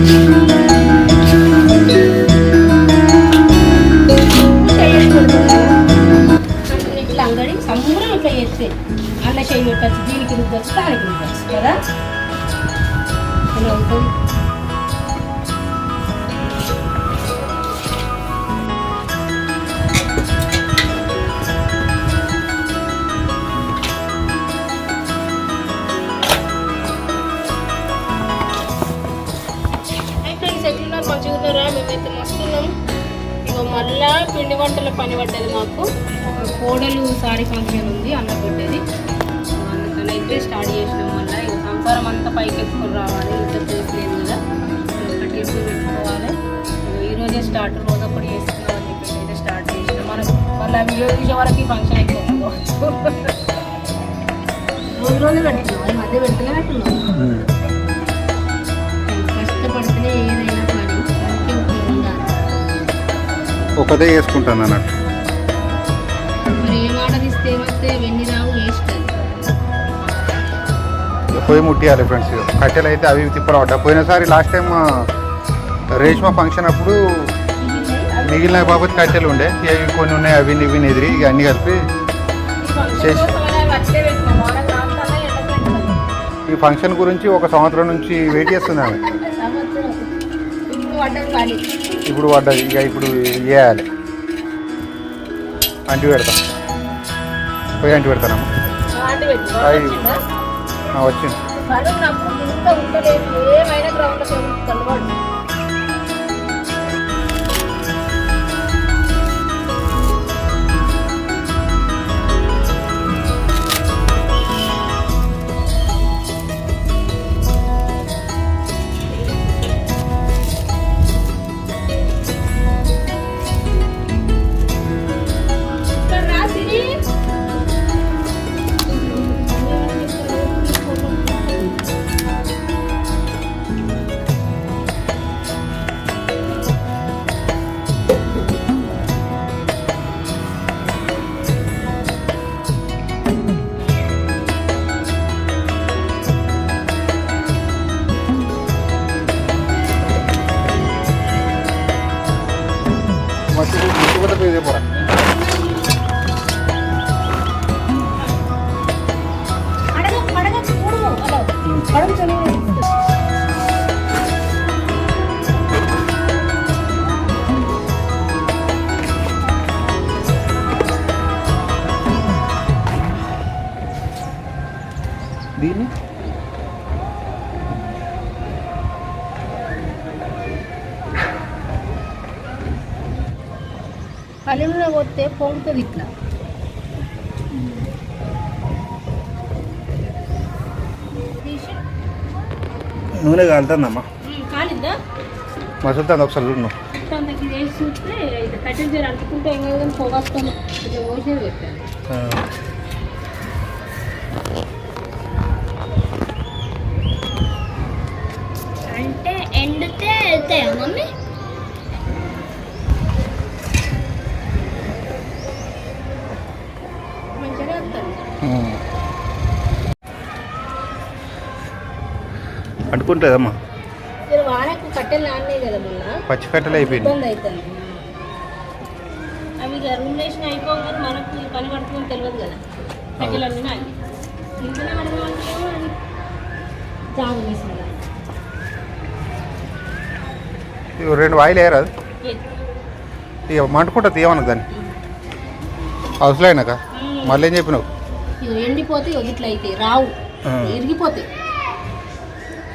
ఇట్లా పని పడ్డది మాకు. కోడలు సారీ ఫంక్షన్ ఉంది అన్న పెట్టేది. అందుకనైతే స్టార్ట్ చేసినాం మళ్ళీ ఇక సంసారం అంతా పైకి ఎత్తుకొని రావాలి ఇంత ప్లేస్ లేదు కదా. ఒకటి ఎత్తుకు పెట్టుకోవాలి. ఈరోజే స్టార్ట్ రోజు ఒకటి చేసుకున్నాం అని చెప్పేసి అయితే స్టార్ట్ చేసినాం. మనకు మళ్ళీ వీడియో చూసే వరకు ఫంక్షన్ అయిపోవచ్చు రోజు రోజు పెట్టినాం మధ్య పెట్టలే పెట్టినాం. కష్టపడితేనే ఒకదే వేసుకుంటాను అన్నట్టు. పొయ్యి ముట్టియాలి ఫ్రెండ్స్ కట్టెలు అయితే అవి పడ్డా పోయినసారి లాస్ట్ టైం రేష్మా ఫంక్షన్ అప్పుడు మిగిలిన బాబు కట్టెలు ఉండే. ఇవి కొన్ని ఉన్నాయి అవి ఇవి ఎదిరి ఇక అన్ని కలిపి చేసి. ఈ ఫంక్షన్ గురించి ఒక సంవత్సరం నుంచి వెయిట్ చేస్తుంది ఆమె ఇప్పుడు పడ్డది ఇక ఇప్పుడు వేయాలి. అంటి పెడతాం. పోయి అంటి పెడతానమ్మా వచ్చింది? పల్లెల్లో పోతే పొంగుతుంది ఇట్లా. నూనె కాలుతుందమ్మా. కాలిద్దా మసులుతుంది ఒకసారి చూడు. నువ్వు చూస్తే కట్టెలు చేయాలి అనుకుంటే ఏం కాదు ఇది మోసేది పెట్టాను అంటే ఎండితే వెళ్తాయా మమ్మీ? అంటుకుంటుందమ్మా. పచ్చి కట్టెలు అయిపోయింది ఇబ్బంది అవుతుంది. అవి ఇక రూమ్ వేసిన అయిపోగానే మనకు ఈ పని పడుతుందని తెలియదు కదా. కట్టెలు అన్నీ నాని ఇంట్లోనే పడదామంటేమో అది. జాగు వేసిన ఇవి రెండు వాయిలు వేయరాదు ఇక మంటుకుంటా తీయమన్నా దాన్ని. అవసరం అయినాక మళ్ళీ ఏం చెప్పినావు? ఎండిపోతే ఇక ఇట్లా అయితే రావు. ఇరిగిపోతాయి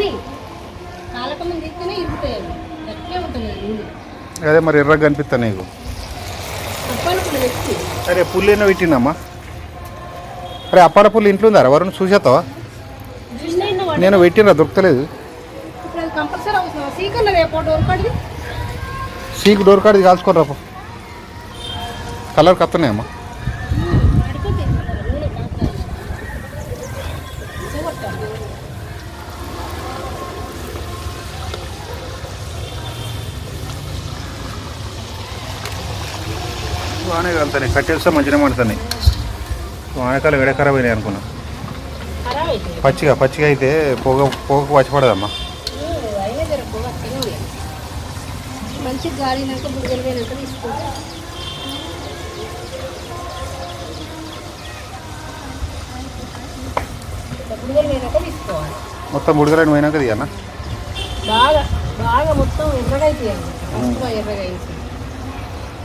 కాలని కాలక గట్టిగా ఉంటుంది నూనె అదే మరి ఎర్రగా కనిపిస్తా నీకు. అరే పుల్లు పెట్టిందమ్మా అరే అప్పాల పుల్లు ఇంట్లో ఉందా? వరుణ్ చూసేస్తావా? వాడు నేను పెట్టినా దొరకలేదు ఇప్పుడు అది కంపల్సరీ అవసరం సీక్ డోర్ కార్డు కాల్చుకోరా పో. కలర్ కత్తనేమ్మా బాగానే కలుతాయి కట్టేస్తే మంచిగా పడుతున్నాయి వానకాలం వేడ ఖరాబ్ అయినాయి అనుకున్నా. పచ్చిగా పచ్చిగా అయితే పొగ పొగకు పచ్చిపడదమ్మా మంచి గాలినాక బుడగలు పోయినాక తీసుకుంటా. మొత్తం బుడగలని పోయినాక తీయన్నా బాగా బాగా మొత్తం ఎర్రగా ఫస్ట్ ఎర్రగా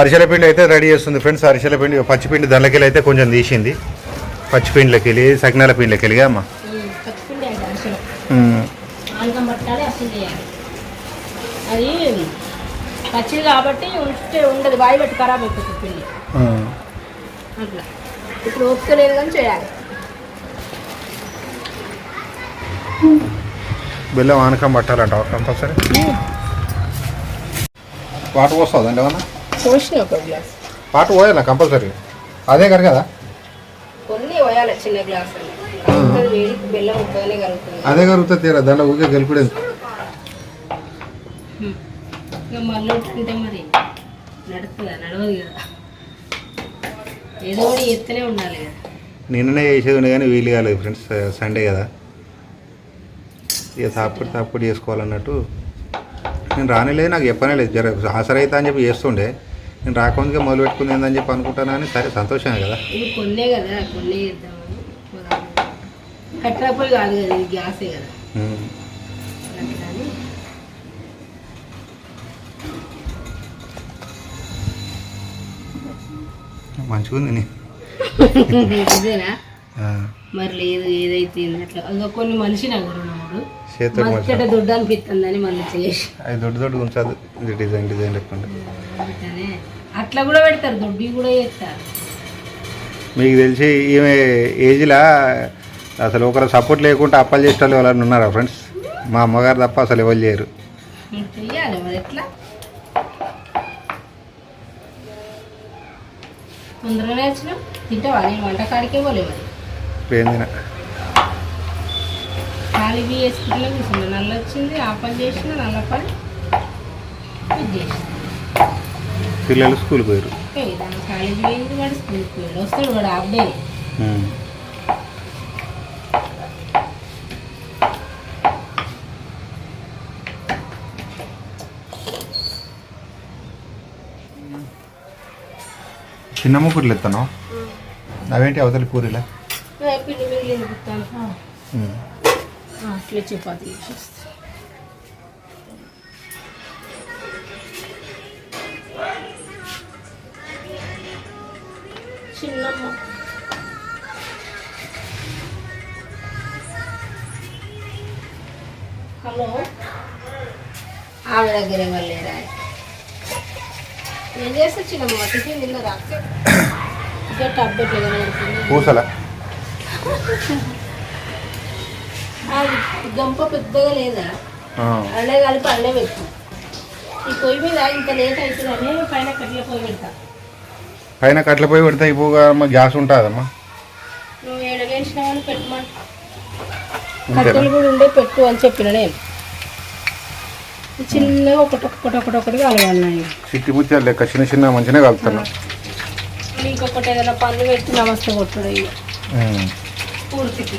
అరిసెల పిండి అయితే రెడీ చేస్తుంది ఫ్రెండ్స్. అరిసెల పిండి పచ్చిపిండి దానిలోకి అయితే కొంచెం తీసింది. పచ్చిపిండిలోకి వెళ్ళి సకినాల పిండిలోకి వెళ్ళి అమ్మ. అది పచ్చిది కాబట్టి ఉంచితే ఉండదు బాయి పెట్టి ఖరాబ్ అయిపోతుంది పిండి. అట్లా. ఇప్పుడు ఓపిక లేదు కానీ చేయాలి. బెల్లం ఆనకం పట్టాలంట కంపల్సరీ వాటర్ పోస్తుందండి ఏమన్నా? పోసిన ఒక గ్లాస్. Water పోయాలా compulsory? అదే కరు కదా? కొన్ని పోయాలి చిన్న గ్లాస్ కలుగుతుంది వేడికి బెల్లం ఉప్పగానే కలుగుతుంది. అదే కరుగుతుంది తీరా దాంట్లో ఊరికే గెలిపిడే ఇక మళ్ళీ అంటే మరి నడుస్తుందా? నడవదు కదా. ఏదో ఒకటి ఎత్తనే ఉండాలి కదా. నిన్ననే చేసేది ఉండే కానీ వీలు కాలేదు ఫ్రెండ్స్ సండే కదా. ఇక తాపుడు తాపుడు చేసుకోవాలన్నట్టు. నేను రానిలేదు నాకు చెప్పనే లేదు. జర ఆసర అవుతా అని చెప్పి చేస్తుండే. నేను రాకుండా మొదలు పెట్టుకుంది ఏందని చెప్పి అనుకుంటానని సరే సంతోషమే కదా. ఇది కొన్నే కదా కొన్నే చేద్దామని కాదు కదా ఇది గ్యాసే కదా. అని మంచిగా ఉంది. ఇదేనా? మరి లేదు ఏదైతే ఏంది అట్లా. ఇంకా కొన్ని మనిషి నాకు రెండు చేతితో మచ్చట దుడ్డు అనిపిస్తుందని మళ్ళీ చేసి. అది దొడ్డు దొడ్డు ఉంచదు ఇది డిజైన్ డిజైన్ లేకుండా అట్లా కూడా పెడతారు దొడ్డి కూడా చేస్తారు. మీకు తెలిసి ఈమె ఏజ్లా అసలు ఒకరు సపోర్ట్ లేకుండా అప్పలు చేసే వాళ్ళు ఎవరైనా ఉన్నారా ఫ్రెండ్స్ మా అమ్మగారు తప్ప అసలు ఎవరు చేయరు చెయ్యాలి మరి ఎట్లా? తొందరగానే వచ్చిన తింటావా? నేను వంటకాడికే పోలే మరి. ఇప్పుడు ఏం తిన? ఖాళీ బియ్య వేసుకుంటే కూర్చున్నా. నల్ల వచ్చింది ఆ పని చేసిన నల్ల పని ఇది చేసిన. పిల్లలు స్కూల్కి పోయారు వస్తాడు వాడు. చిన్న ముక్కుడులు ఎత్తాను? అవేంటి అవతలి పూరిలా? పిండి మిగిలింది గుర్తాను అట్లే చపాతీ చిన్నమ్మ. హలో. ఆమె దగ్గర ఎవరు లేరా? ఏం చేస్తా చిన్నమ్మ? టిఫిన్ తిన్నరా ఇక టబ్బు ఎట్లా కనబడుతుంది పూసల. అది గంప పెద్దగా లేదా? అల్లే కలిపి అల్లే పెట్టు. ఈ పొయ్యి మీద ఇంత లేట్ అవుతుందని పైన కట్ల పొయ్యి పెడతా. పైన కట్ల పోయి పెడితే అయిపోగా గ్యాస్ ఉంటుందమ్మా. నువ్వు ఏడలేసినావని పెట్టమని. అంతేనా కట్టెలు కూడా ఉండే పెట్టు అని చెప్పిన నేను. ఈ చిన్నగా ఒకటి ఒకటి ఒకటి ఒకటి కలవాలి చిట్టి ముత్యాలు లెక్క చిన్న చిన్న మంచిగా కలుపుతాను ఇంకొకటి ఏదైనా పళ్ళు పెట్టి నమస్తే కొట్టుడు పూర్తికి